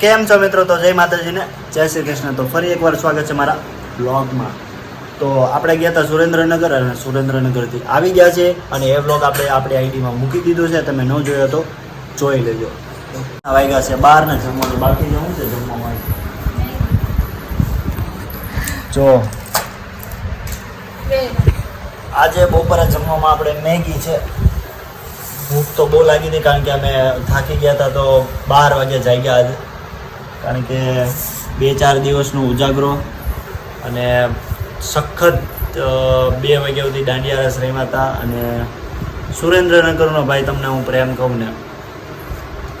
કેમ છો મિત્રો? તો જય માતાજીને. જય શ્રી કૃષ્ણ. તો ફરી એકવાર સ્વાગત છે મારા બ્લોગમાં તો આપણે ગયા હતા સુરેન્દ્રનગર અને સુરેન્દ્રનગરથી આવી ગયા છે અને એ બ્લોગ આપણે આપણી આઈડીમાં મૂકી દીધો છે. તમે ન જોયો તો જોઈ લેજો. વાગ્યા છે બહાર ને જમવાનું બાકી જવું છે જમવામાં? જો, આજે બપોરે જમવામાં આપણે મેગી છે. ભૂખ તો બહુ લાગી હતી કારણ કે અમે થાકી ગયા હતા તો બાર વાગે જાગ્યા આજે. કારણ કે બે ચાર દિવસનો ઉજાગરો અને સખત બે વાગ્યા સુધી દાંડિયા રસ રમ્યા હતા અને સુરેન્દ્રનગરનો ભાઈ તમને હું પ્રેમ કહું ને,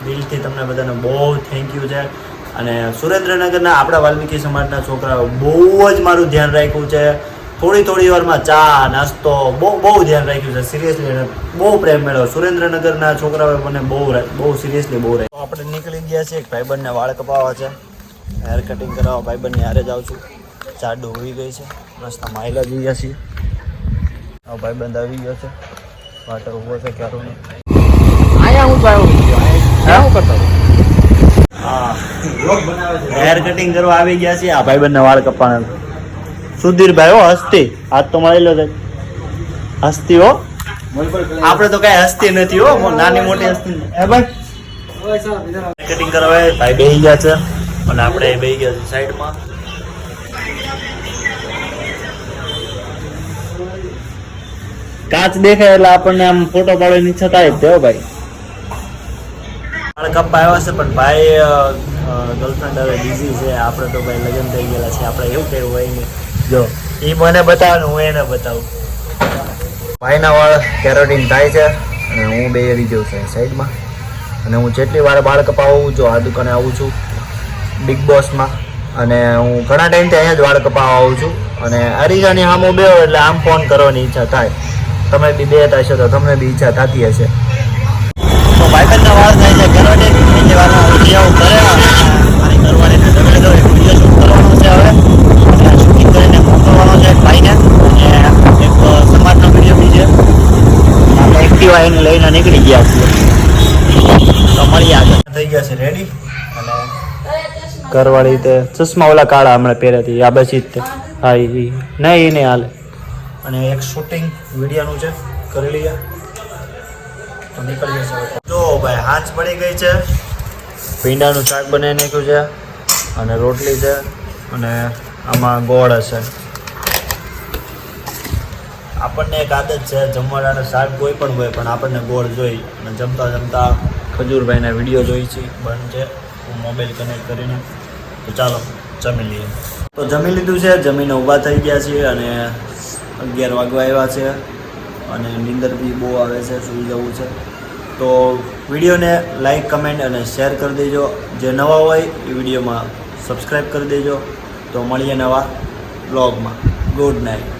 દિલથી તમને બધાને બહુ થેન્ક યુ છે. અને સુરેન્દ્રનગરના આપણા વાલ્મીકી સમાજના છોકરાઓ બહુ જ મારું ધ્યાન રાખ્યું છે. થોડી થોડી વારમાં ચા, નાસ્તો, બહુ બહુ ધ્યાન રાખ્યું છે. સિરિયસલી બહુ પ્રેમ મેળવ્યો. સુરેન્દ્રનગરના છોકરાઓએ મને બહુ બહુ સિરિયસલી બહુ રાખ્યું. આપણે નીકળી ગયા છે એક ભાઈબંધને વાળ કપાવવા છે. હેર કટિંગ કરાવવા ભાઈબંધને હારે જાઉં છું. ચાડું હોઈ ગઈ છે. રસ્તા માયલા જઈ ગયા છીએ. ભાઈબંધ આવી ગયો છે. વાટર ઊભો છે ક્યારું નહીં અહીંયા હું આવ્યો હું કરતો હેર કટિંગ કરવા આવી ગયા છે આ ભાઈબંધના વાળ કપાના સુધીરભાઈ હો હસ્તી. હાથ તો મળી લો હસ્તી હો. આપણે તો કઈ હસ્તી નથી હો. નાની મોટી હસ્તી. હે ભાઈ કટિંગ કરવા ભાઈ બેહી ગયા છે અને આપણે બેહી ગયા છે સાઈડમાં. કાચ દેખાય એટલે આપણને આમ ફોટો પાડવાની ઈચ્છા થાય જ ભાઈ. કપા આવ્યા છે, પણ ભાઈ ગર્લફ્રેન્ડ હવે બિઝી છે. આપણે તો ભાઈ લગ્ન થઈ ગયેલા છે. આપણે એવું કહેવું હોય નહીં. જો, એ મને બતાવે હું એને બતાવું. ભાઈના વાળ કેરોટીન થાય છે અને હું બે આવી ગયો છું સાઈડમાં. અને હું જેટલી વાર વાળ કપાવું જો આ દુકાને આવું છું બિગ બોસમાં અને હું ઘણા ટાઈમથી અહીંયા જ વાળ કપાવવા આવું છું. અને અરીજાની સામું બેહો એટલે આમ ફોન કરવાની ઈચ્છા થાય. તમે બી બે થશો તો તમને બી ઈચ્છા થતી હશે. તો ભાઈબંધના વાળ થાય છે કરે મારી કરવાની છે હવે. શૂટિંગ કરીને છે ભાઈને. બી એક્ટિવા એને લઈને નીકળી ગયા છીએ. તો આગળ થઈ ગયા છે રેડી અને ઘરવાળી તે ચશ્મા ઓલા કાળા હમણાં પહેર્યા હતી આ બસ ઈ તે. હા ઈ. નહીં એ નહીં હાલે. અને એક શૂટિંગ વિડિયાનું છે કરી લઈએ. તો નીકળી જશે જો ભાઈ હાંચ પડી ગઈ છે. ભીંડાનું શાક બનાવી નાખ્યું છે અને રોટલી છે અને આમાં ગોળ હશે. આપણને એક આદત છે જમવાના શાક કોઈ પણ હોય, પણ આપણને ગોળ જોઈ અને જમતા જમતા ખજૂરભાઈના વીડિયો જોઈ છે, બંધ છે. હું મોબાઈલ કનેક્ટ કરીને, તો ચાલો, જમી લઈએ. તો જમી લીધું છે, જમીને ઊભા થઈ ગયા છીએ અને અગિયાર વાગવા આવ્યા છે અને નીંદર બી બહુ આવે છે, સૂઈ જવું છે. તો વિડીયોને લાઈક કમેન્ટ અને શેર કરી દેજો. જે નવા હોય, એ વિડીયોમાં સબસ્ક્રાઈબ કરી દેજો. તો મળીએ નવા બ્લોગમાં ગુડ નાઇટ